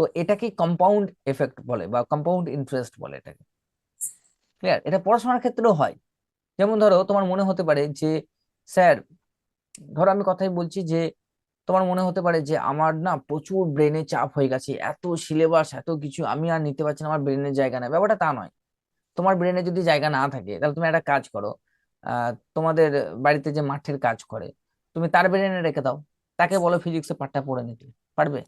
তো এটাকে compound effect বলে বা কম্পাউন্ড ইন্টারেস্ট বলে এটাকে। ক্লিয়ার এটা পড়াশোনার ক্ষেত্রেও হয়। যেমন ধরো, তোমার মনে হতে পারে যে, স্যার, ধরো আমি কথাই বলছি যে, তোমার মনে হতে পারে যে, আমার না প্রচুর ব্রেনে চাপ হয়ে গেছে, এত সিলেবাস এত কিছু আমি আর নিতে পারছি না, আমার ব্রেনের জায়গা নেই। ব্যাপারটা তা নয়। তোমার ব্রেনে যদি জায়গা না থাকে, তাহলে তুমি একটা কাজ করো তোমাদের বাড়িতে যে মাঠের কাজ করে, তুমি তার ব্রেনে রেখে দাও। তাকে বলো ফিজিক্সের পাঠটা পড়ে নিতে। পারবে?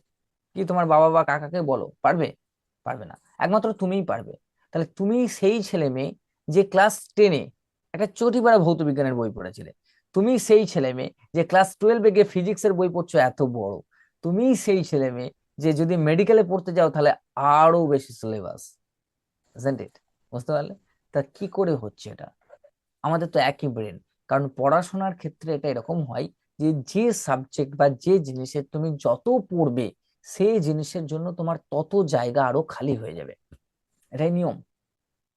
কি তোমার বাবা বা কাকাকে বলো? পারবে? পারবে না। একমাত্র তুমিই পারবে। তাহলে তুমি সেই ছেলে মেয়ে যে ক্লাস টেনে একটা চটিপাড়া ভৌত বিজ্ঞানের বই পড়েছিলে। তুমি সেই ছেলে মেয়ে যে ক্লাস টুয়েলভে গিয়ে ফিজিক্সের বই পড়ছো এত বড়। তুমি সেই ছেলে মেয়ে যে যদি মেডিকেলে পড়তে যাও তাহলে আরও বেশি সিলেবাস বুঝতে পারলে? তা কি করে হচ্ছে এটা? আমাদের তো একই ব্রেন কারণ পড়াশোনার ক্ষেত্রে এটা এরকম হয় যে যে সাবজেক্ট বা যে জিনিসের তুমি যত পড়বে সেই জিনিসের জন্য তোমার তত জায়গা আরও খালি হয়ে যাবে। এটাই নিয়ম।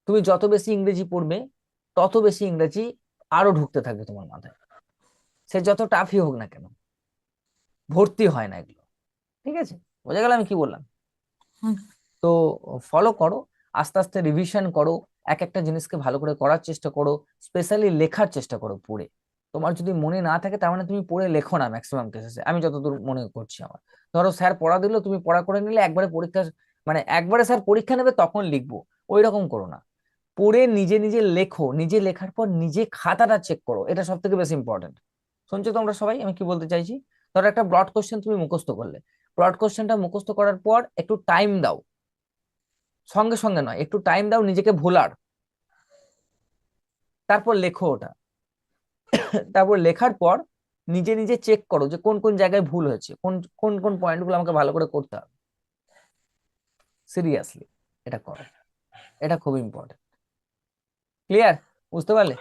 তুমি যত বেশি ইংরেজি পড়বে তত বেশি ইংরেজি আরও ঢুকতে থাকবে তোমার মাথায়। সে যত টাফই হোক না কেন ভর্তি হয় না এগুলো। ঠিক আছে? বোঝা গেল আমি কি বললাম? হুম। তো ফলো করো আস্তে আস্তে রিভিশন করো এক একটা জিনিসকে ভালো করে করার চেষ্টা করো স্পেশালি লেখার চেষ্টা করো পড়ে। তোমার যদি মনে না থাকে, তার মানে তুমি পড়ে লেখো না ম্যাক্সিমাম কেসেসে আমি যতদূর মনে করছি আমার। ধরো স্যার পড়া দিল, তুমি পড়া করে নিলে, একবারে পরীক্ষা মানে একবারে স্যার পরীক্ষা নেবে, তখন লিখব। ওই রকম করো না। পড়ে নিজে নিজে লেখো, নিজে লেখার পর নিজে খাতাটা চেক করো। এটা সব থেকে বেশি ইম্পর্টেন্ট শুনছো তোমরা সবাই? আমি কি বলতে চাইছি? ধরো একটা ব্রড কোশ্চেন তুমি মুখস্থ করলে। ব্রড কোশ্চেনটা মুখস্থ করার পর একটু টাইম দাও। সঙ্গে সঙ্গে নয়, একটু টাইম দাও নিজেকে ভোলার। তারপর লেখো ওটা। তারপর লেখার পর নিজে নিজে চেক করো যে কোন কোন জায়গায় ভুল হয়েছে, কোন কোন কোন পয়েন্টগুলো আমাকে ভালো করে করতে হবে। সিরিয়াসলি এটা করো। এটা খুব ইম্পর্টেন্ট ক্লিয়ার বুঝতে পারলে।